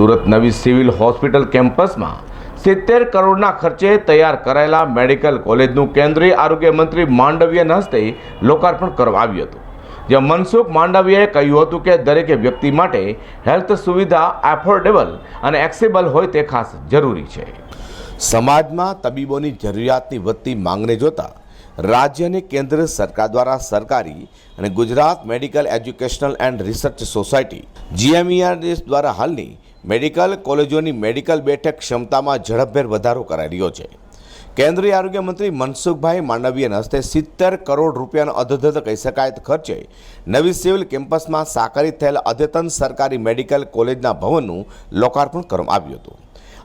સુરત નવી civil hospital કેમ્પસમાં સિત્તેર કરોડના ખર્ચે તૈયાર કરાયેલા મેડિકલ કોલેજનું કેન્દ્રીય આરોગ્ય મંત્રી માંડવીયના હસ્તે લોકાર્પણ કરવામાં આવ્યું હતું. જ્યાં મનસુખ માંડવીયાએ કહ્યું હતું કે દરેક વ્યક્તિ માટે હેલ્થ સુવિધા એફોર્ડેબલ અને એક્સેબલ હોય તે ખાસ જરૂરી છે. સમાજમાં તબીબોની જરૂરિયાતની વધતી માંગને જોતા રાજ્ય અને કેન્દ્ર સરકાર દ્વારા સરકારી અને Gujarat medical educational and research society, GMERS દ્વારા હાલની મેડિકલ કોલેજોની મેડિકલ બેઠક ક્ષમતામાં ઝડપભેર વધારો કરાઈ રહ્યો છે. કેન્દ્રીય આરોગ્ય મંત્રી મનસુખભાઈ માંડવીયાના હસ્તે સિત્તેર કરોડ રૂપિયાનો અધધત કહી શકાય ખર્ચે નવી સિવિલ કેમ્પસમાં સાકારિત થયેલ અદ્યતન સરકારી મેડિકલ કોલેજના ભવનનું લોકાર્પણ કરવામાં આવ્યું હતું.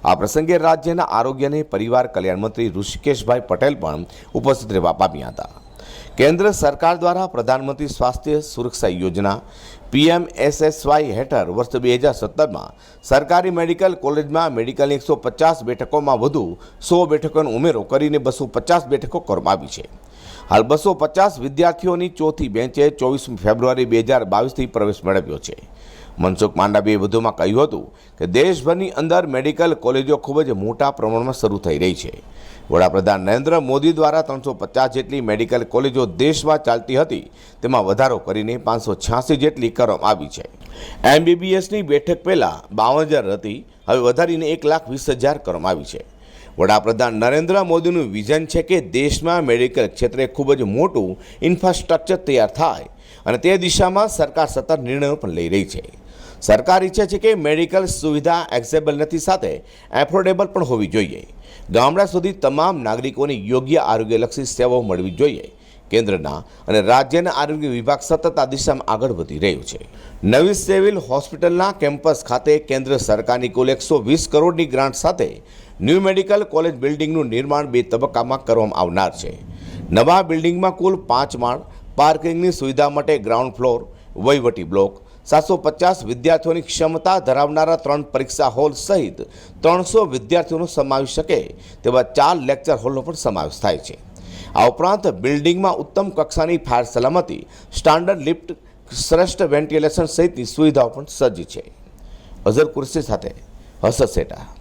આ પ્રસંગે રાજ્યના આરોગ્ય અને પરિવાર કલ્યાણ મંત્રી ઋષિકેશભાઈ પટેલ પણ ઉપસ્થિત રહેવા પામ્યા હતા. કેન્દ્ર સરકાર દ્વારા પ્રધાનમંત્રી સ્વાસ્થ્ય સુરક્ષા યોજના પીએમ એસએસવાય હેઠળ વર્ષ બે હજાર સત્તરમાં સરકારી મેડિકલ કોલેજમાં મેડિકલની એકસો પચાસ બેઠકોમાં વધુ સો બેઠકોનો ઉમેરો કરીને બસો પચાસ બેઠકો કરવામાં આવી છે. હાલ બસો પચાસ વિદ્યાર્થીઓની ચોથી બેન્ચે ચોવીસમી ફેબ્રુઆરી બે હજાર બાવીસથી પ્રવેશ મેળવ્યો છે. મનસુખ માંડવીએ વધુમાં કહ્યું હતું કે દેશભરની અંદર મેડિકલ કોલેજો ખૂબ જ મોટા પ્રમાણમાં શરૂ થઈ રહી છે. વડાપ્રધાન નરેન્દ્ર મોદી દ્વારા ત્રણસો પચાસ જેટલી મેડિકલ કોલેજો દેશમાં ચાલતી હતી, તેમાં વધારો કરીને પાંચસો છ્યાસી જેટલી કરવામાં આવી છે. એમબીબીએસની બેઠક પહેલાં બાવન હજાર હતી, હવે વધારીને એક લાખ વીસ હજાર કરવામાં આવી છે. વડાપ્રધાન નરેન્દ્ર મોદીનું વિઝન છે કે દેશમાં મેડિકલ ક્ષેત્રે ખૂબ જ મોટું ઇન્ફ્રાસ્ટ્રક્ચર તૈયાર થાય અને તે દિશામાં સરકાર સતત નિર્ણયો પણ લઈ રહી છે. સરકાર ઈચ્છે છે કે મેડિકલ સુવિધા એક્સેબલ નથી સાથે એફોર્ડેબલ પણ હોવી જોઈએ. ગામડા સુધી તમામ નાગરિકોને યોગ્ય આરોગ્યલક્ષી સેવાઓ મળવી જોઈએ. કેન્દ્રના અને રાજ્યના આરોગ્ય વિભાગ સતત આ દિશામાં આગળ વધી રહ્યું છે. નવી સિવિલ હોસ્પિટલના કેમ્પસ ખાતે કેન્દ્ર સરકારની કુલ એકસો વીસ કરોડની ગ્રાન્ટ સાથે ન્યૂ મેડિકલ કોલેજ બિલ્ડિંગનું નિર્માણ બે તબક્કામાં કરવામાં આવનાર છે. નવા બિલ્ડિંગમાં કુલ પાંચ માળ, પાર્કિંગની સુવિધા માટે ગ્રાઉન્ડ ફ્લોર, વહીવટી બ્લોક, સાતસો પચાસ વિદ્યાર્થીઓની ક્ષમતા ધરાવનારા ત્રણ પરીક્ષા હોલ સહિત ત્રણસો વિદ્યાર્થીઓનો સમાવેશ શકે તેવા ચાર લેક્ચર હોલનો પણ સમાવેશ થાય છે. આ ઉપરાંત બિલ્ડિંગમાં ઉત્તમ કક્ષાની ફાયર સલામતી, સ્ટાન્ડર્ડ લિફ્ટ, શ્રેષ્ઠ વેન્ટિલેશન સહિતની સુવિધાઓ પણ સજ્જ છે. અઝર કુર્સી સાથે હસત સેટા.